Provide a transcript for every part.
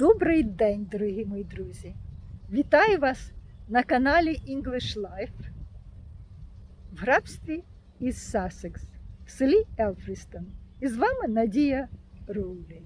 Добрий день, дорогі мої друзі! Вітаю вас на каналі English Life в графстві із Сасекс, в селі Елфрістон. І з вами Надія Роулі.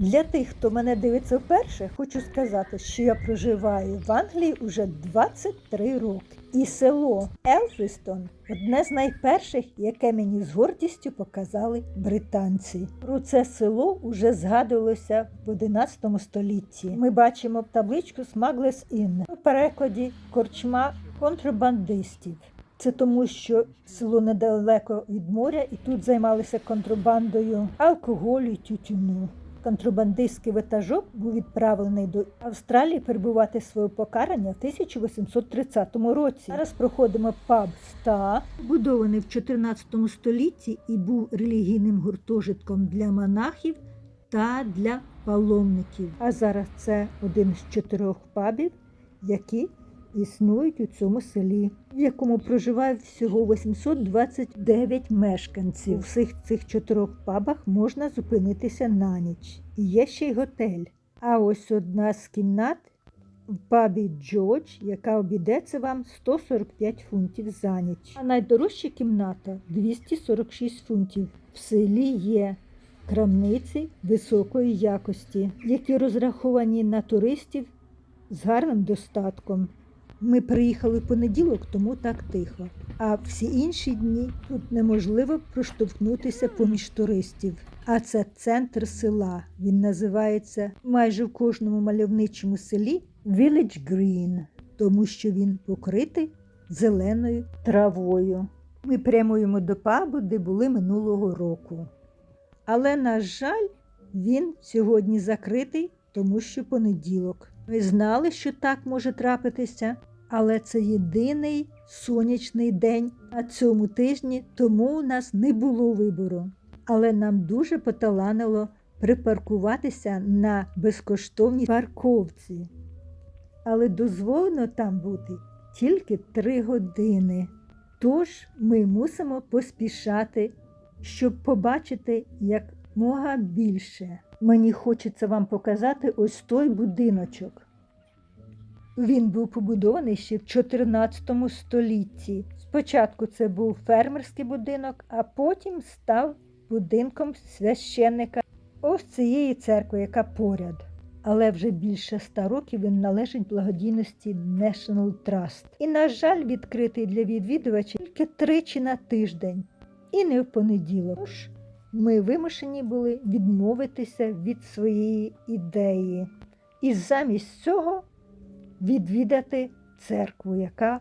Для тих, хто мене дивиться вперше, хочу сказати, що я проживаю в Англії уже 23 роки. І село Елфрістон одне з найперших, яке мені з гордістю показали британці. Про це село уже згадувалося в 11 столітті. Ми бачимо табличку Smugglers Inn, у перекладі корчма контрабандистів. Це тому, що село недалеко від моря, і тут займалися контрабандою алкоголю і тютюну. Контрабандистський ватажок був відправлений до Австралії перебувати своє покарання в 1830 році. Зараз проходимо паб Ста, будований в 14 столітті і був релігійним гуртожитком для монахів та для паломників. А зараз це один з чотирьох пабів, які існують у цьому селі, в якому проживає всього 829 мешканців. У всіх цих чотирьох пабах можна зупинитися на ніч. І є ще й готель. А ось одна з кімнат в пабі Джордж, яка обійдеться вам 145 фунтів за ніч. А найдорожча кімната 246 фунтів. В селі є крамниці високої якості, які розраховані на туристів з гарним достатком. Ми приїхали в понеділок, тому так тихо. А всі інші дні тут неможливо проштовхнутися поміж туристів. А це центр села. Він називається майже в кожному мальовничому селі Village Green, тому що він покритий зеленою травою. Ми прямуємо до пабу, де були минулого року. Але, на жаль, він сьогодні закритий, тому що понеділок. Ми знали, що так може трапитися, але це єдиний сонячний день на цьому тижні, тому у нас не було вибору. Але нам дуже поталанило припаркуватися на безкоштовній парковці. Але дозволено там бути тільки три години. Тож ми мусимо поспішати, щоб побачити як більше. Мені хочеться вам показати ось той будиночок. Він був побудований ще в 14 столітті. Спочатку це був фермерський будинок, а потім став будинком священника ось цієї церкви, яка поряд. Але вже більше ста років він належить благодійності National Trust. І, на жаль, відкритий для відвідувачів тільки тричі на тиждень, і не в понеділок. Тож ми вимушені були відмовитися від своєї ідеї. І замість цього відвідати церкву, яка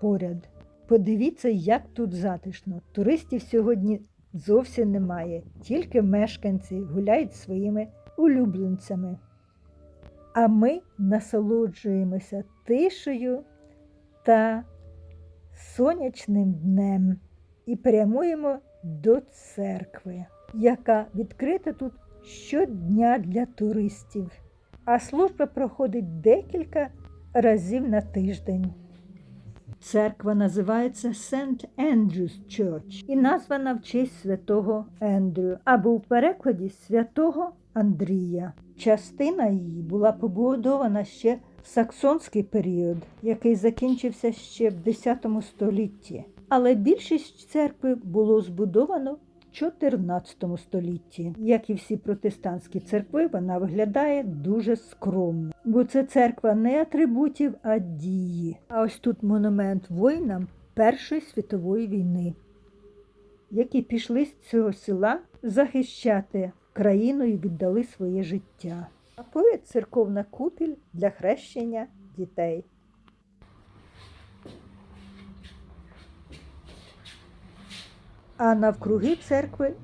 поряд. Подивіться, як тут затишно. Туристів сьогодні зовсім немає, тільки мешканці гуляють своїми улюбленцями. А ми насолоджуємося тишею та сонячним днем і прямуємо до церкви, яка відкрита тут щодня для туристів. А служба проходить декілька разів на тиждень. Церква називається St. Andrew's Church і названа в честь святого Ендрю або в перекладі святого Андрія. Частина її була побудована ще в саксонський період, який закінчився ще в X столітті. Але більшість церкви було збудовано в 14 столітті. Як і всі протестантські церкви, вона виглядає дуже скромно, бо це церква не атрибутів, а дії. А ось тут монумент воїнам Першої світової війни, які пішли з цього села захищати країну і віддали своє життя. А поряд церковна купіль для хрещення дітей. А навкруги церкви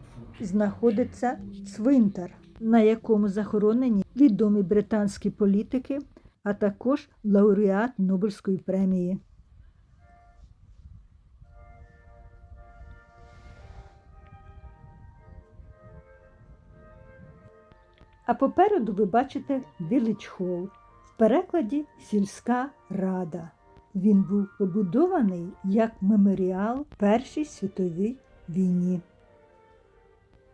знаходиться цвинтар, на якому захоронені відомі британські політики, а також лауреат Нобелівської премії. А попереду ви бачите Village Hall, в перекладі сільська рада. Він був побудований як меморіал Першій світовій війні.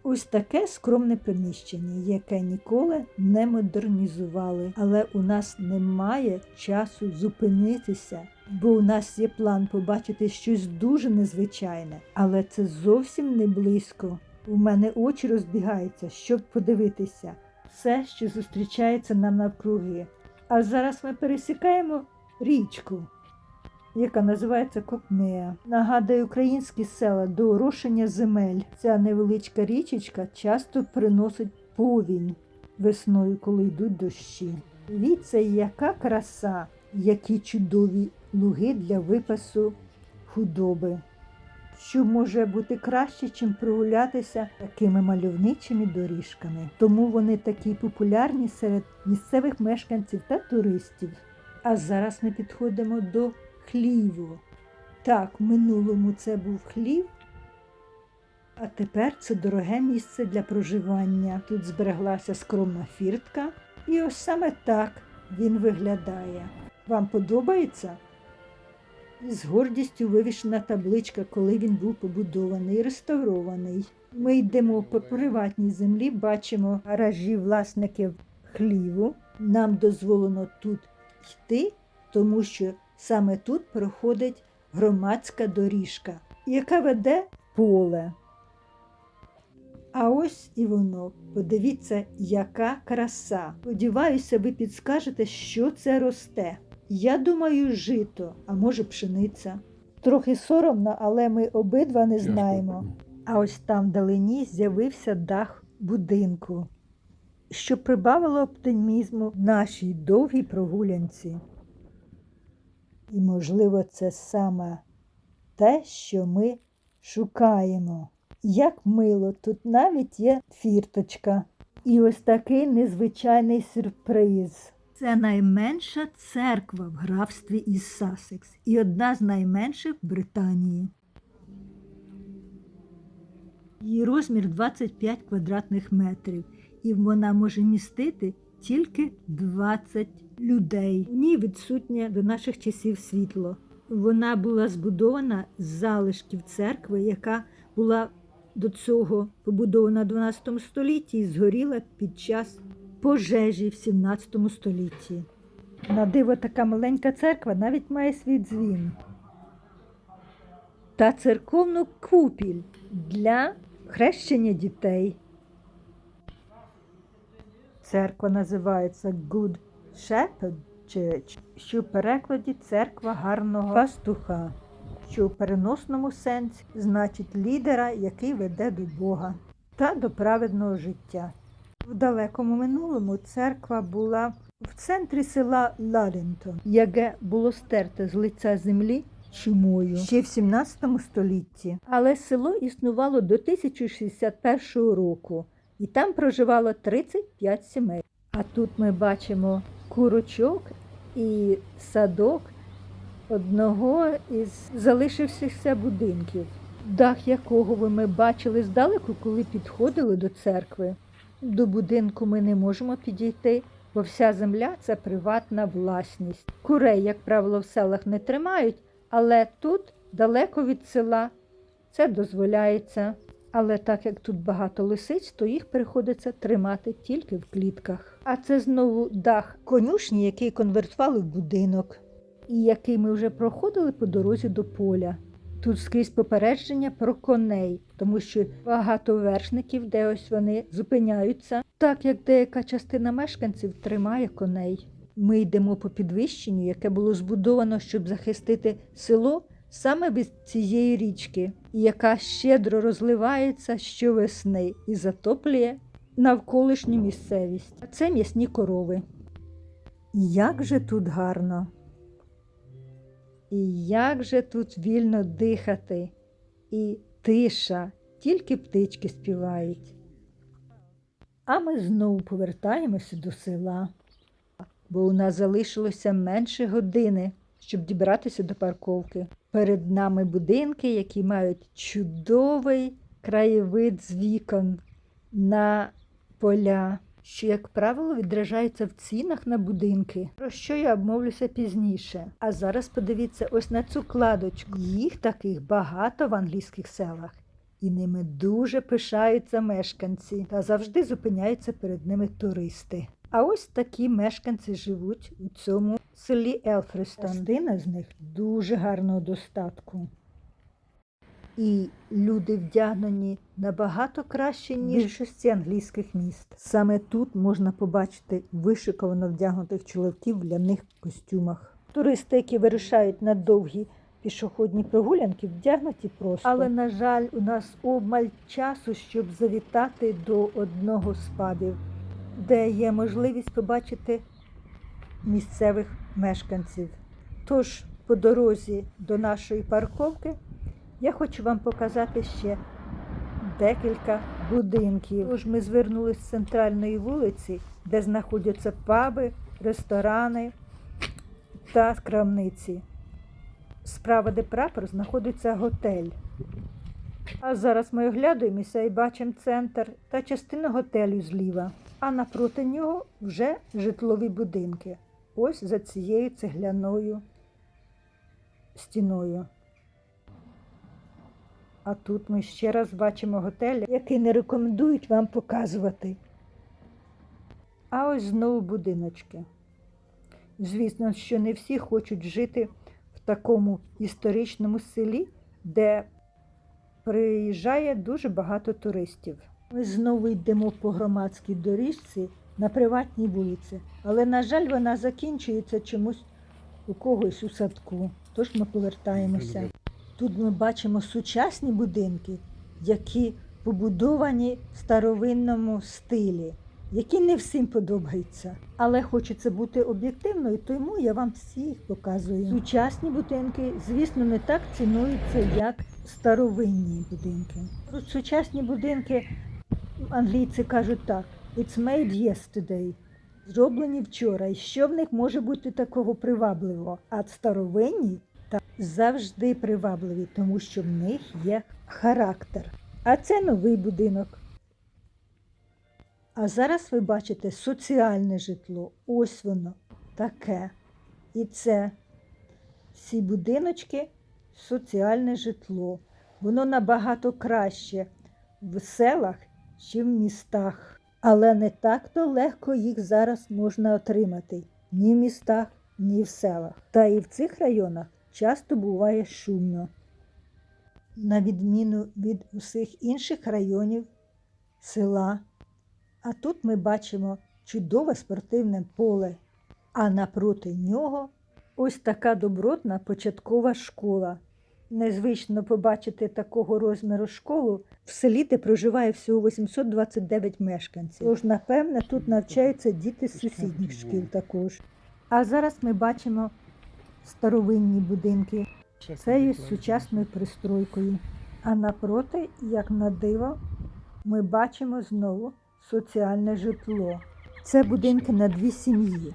Ось таке скромне приміщення, яке ніколи не модернізували. Але у нас немає часу зупинитися, бо у нас є план побачити щось дуже незвичайне. Але це зовсім не близько. У мене очі розбігаються, щоб подивитися все, що зустрічається нам навкруги. А зараз ми пересікаємо річку, яка називається Кокмея. Нагадує українські села до орошення земель. Ця невеличка річечка часто приносить повінь весною, коли йдуть дощі. Дивіться, яка краса, які чудові луги для випасу худоби. Що може бути краще, чим прогулятися такими мальовничими доріжками. Тому вони такі популярні серед місцевих мешканців та туристів. А зараз ми підходимо до хліву. Так, в минулому це був хлів, а тепер це дороге місце для проживання. Тут збереглася скромна фіртка, і ось саме так він виглядає. Вам подобається? З гордістю вивішена табличка, коли він був побудований і реставрований. Ми йдемо по приватній землі, бачимо гаражі власників хліву. Нам дозволено тут йти, тому що саме тут проходить громадська доріжка, яка веде поле. А ось і воно. Подивіться, яка краса. Сподіваюся, ви підскажете, що це росте. Я думаю, жито, а може пшениця. Трохи соромно, але ми обидва не знаємо. А ось там вдалині з'явився дах будинку, що прибавило оптимізму нашій довгій прогулянці. І, можливо, це саме те, що ми шукаємо. Як мило, тут навіть є фірточка. І ось такий незвичайний сюрприз. Це найменша церква в графстві із Сасекс і одна з найменших в Британії. Її розмір 25 квадратних метрів, і вона може містити тільки 20 людей. В ній відсутнє до наших часів світло. Вона була збудована з залишків церкви, яка була до цього побудована в 12 столітті і згоріла під час пожежі в 17 столітті. На диво така маленька церква навіть має свій дзвін. Та церковну купіль для хрещення дітей. Церква називається Good Shepherd Church, що в перекладі церква гарного пастуха, що в переносному сенсі значить лідера, який веде до Бога та до праведного життя. В далекому минулому церква була в центрі села Ладентон, яке було стерте з лиця землі чумою ще в 17 столітті. Але село існувало до 1061 року, і там проживало 35 сімей. А тут ми бачимо курочок і садок одного із залишившихся будинків, дах якого ми бачили здалеку, коли підходили до церкви. До будинку ми не можемо підійти, бо вся земля це приватна власність. Курей, як правило, в селах не тримають, але тут, далеко від села, це дозволяється. Але так як тут багато лисиць, то їх приходиться тримати тільки в клітках. А це знову дах конюшні, який конвертували в будинок, і який ми вже проходили по дорозі до поля. Тут скрізь попередження про коней, тому що багато вершників, де ось вони зупиняються, так як деяка частина мешканців тримає коней. Ми йдемо по підвищенню, яке було збудовано, щоб захистити село саме від цієї річки, яка щедро розливається щовесни і затоплює навколишню місцевість. А це м'ясні корови. Як же тут гарно! І як же тут вільно дихати, і тиша, тільки птички співають. А ми знову повертаємося до села, бо у нас залишилося менше години, щоб дібратися до парковки. Перед нами будинки, які мають чудовий краєвид з вікон на поля, що, як правило, відражається в цінах на будинки, про що я обмовлюся пізніше. А зараз подивіться ось на цю кладочку. Їх таких багато в англійських селах. і ними дуже пишаються мешканці та завжди зупиняються перед ними туристи. А ось такі мешканці живуть у цьому селі Елфрестон. Частина з них дуже гарного достатку. І люди вдягнені набагато краще, ніж більшості англійських міст. Саме тут можна побачити вишиковано вдягнутих чоловіків в ляних костюмах. Туристи, які вирушають на довгі пішохідні прогулянки, вдягнуті просто. Але, на жаль, у нас обмаль часу, щоб завітати до одного з пабів, де є можливість побачити місцевих мешканців. Тож, по дорозі до нашої парковки я хочу вам показати ще декілька будинків. Тож ми звернулися з центральної вулиці, де знаходяться паби, ресторани та крамниці. Справа, де прапор, знаходиться готель. А зараз ми оглядаємося і бачимо центр та частину готелю зліва. А напроти нього вже житлові будинки. Ось за цією цегляною стіною. А тут ми ще раз бачимо готель, який не рекомендують вам показувати. А ось знову будиночки. Звісно, що не всі хочуть жити в такому історичному селі, де приїжджає дуже багато туристів. Ми знову йдемо по громадській доріжці на приватній вулиці, але, на жаль, вона закінчується чомусь у когось у садку. Тож ми повертаємося. Тут ми бачимо сучасні будинки, які побудовані в старовинному стилі, які не всім подобаються. Але хочеться бути об'єктивною, тому я вам всі їх показую. Сучасні будинки, звісно, не так цінуються, як старовинні будинки. Про сучасні будинки англійці кажуть так: it's made yesterday. Зроблені вчора. І що в них може бути такого привабливого? А старовинні та завжди привабливі, тому що в них є характер. А це новий будинок. А зараз ви бачите соціальне житло. Ось воно таке. І це ці будиночки соціальне житло. Воно набагато краще в селах, чи в містах. Але не так-то легко їх зараз можна отримати ні в містах, ні в селах. Та і в цих районах часто буває шумно. На відміну від усіх інших районів села. А тут ми бачимо чудове спортивне поле, а напроти нього ось така добротна початкова школа. Незвично побачити такого розміру школу в селі, де проживає всього 829 мешканців. Тож, напевне, тут навчаються діти з сусідніх шкіл також. А зараз ми бачимо старовинні будинки. Це є з сучасною пристройкою. А напроти, як на диво, ми бачимо знову соціальне житло. Це будинки на дві сім'ї.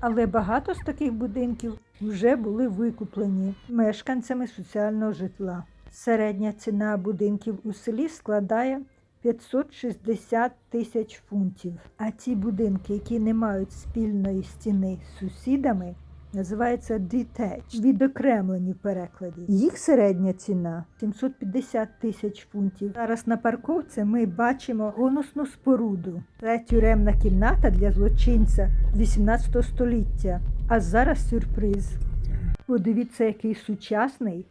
Але багато з таких будинків вже були викуплені мешканцями соціального житла. Середня ціна будинків у селі складає 560 тисяч фунтів. А ті будинки, які не мають спільної стіни з сусідами, називаються detached, відокремлені в перекладі. Їх середня ціна 750 тисяч фунтів. Зараз на парковці ми бачимо гоносну споруду. Це тюремна кімната для злочинця 18 століття. А зараз сюрприз. Подивіться, який сучасний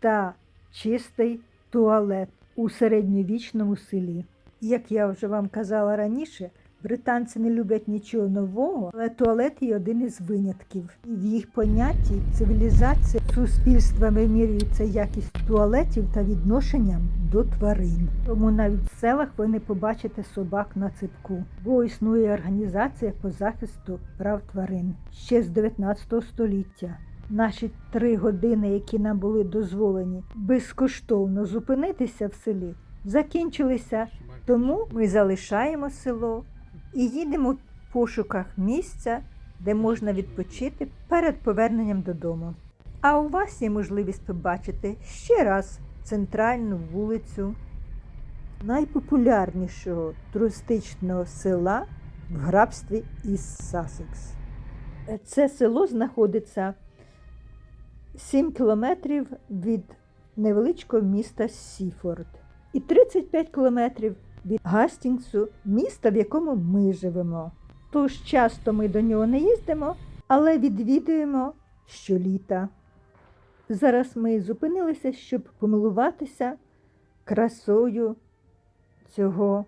та чистий туалет у середньовічному селі. Як я вже вам казала раніше, британці не люблять нічого нового, але туалет є один із винятків. І в їх понятті цивілізація суспільства вимірюється якість туалетів та відношенням до тварин. Тому навіть в селах ви не побачите собак на ципку, бо існує організація по захисту прав тварин ще з 19 століття. Наші три години, які нам були дозволені безкоштовно зупинитися в селі, закінчилися. Тому ми залишаємо село і їдемо в пошуках місця, де можна відпочити перед поверненням додому. А у вас є можливість побачити ще раз центральну вулицю найпопулярнішого туристичного села в графстві із Сасекс. Це село знаходиться 7 кілометрів від невеличкого міста Сіфорд і 35 кілометрів від Гастінгсу, міста, в якому ми живемо. Тож часто ми до нього не їздимо, але відвідуємо щоліта. Зараз ми зупинилися, щоб помилуватися красою цього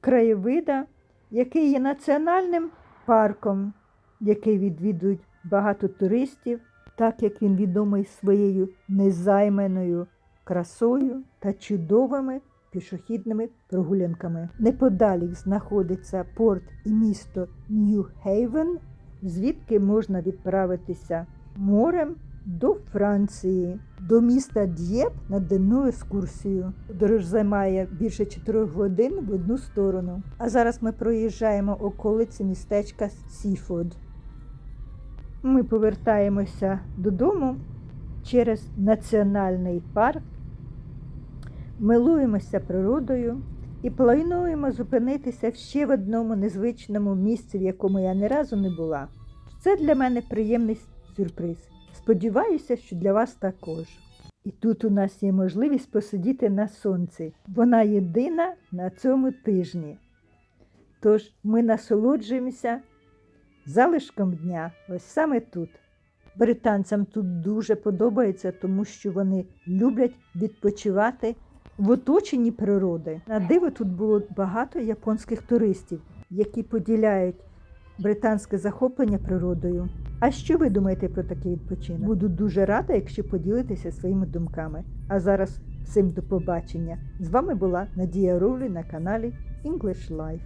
краєвида, який є національним парком, який відвідують багато туристів, так як він відомий своєю незайманою красою та чудовими пішохідними прогулянками. Неподалік знаходиться порт і місто Нью-Хейвен, звідки можна відправитися морем до Франції, до міста Д'єп на денну екскурсію. Подорож займає більше 4 годин в одну сторону. А зараз ми проїжджаємо околиці містечка Сіфуд. Ми повертаємося додому через національний парк, милуємося природою і плануємо зупинитися ще в одному незвичному місці, в якому я ні разу не була. Це для мене приємний сюрприз. Сподіваюся, що для вас також. І тут у нас є можливість посидіти на сонці. Вона єдина на цьому тижні. Тож ми насолоджуємося залишком дня, ось саме тут. Британцям тут дуже подобається, тому що вони люблять відпочивати в оточенні природи. На диво тут було багато японських туристів, які поділяють британське захоплення природою. А що ви думаєте про такий відпочинок? Буду дуже рада, якщо поділитеся своїми думками. А зараз всім до побачення. З вами була Надія Рулі на каналі English Life.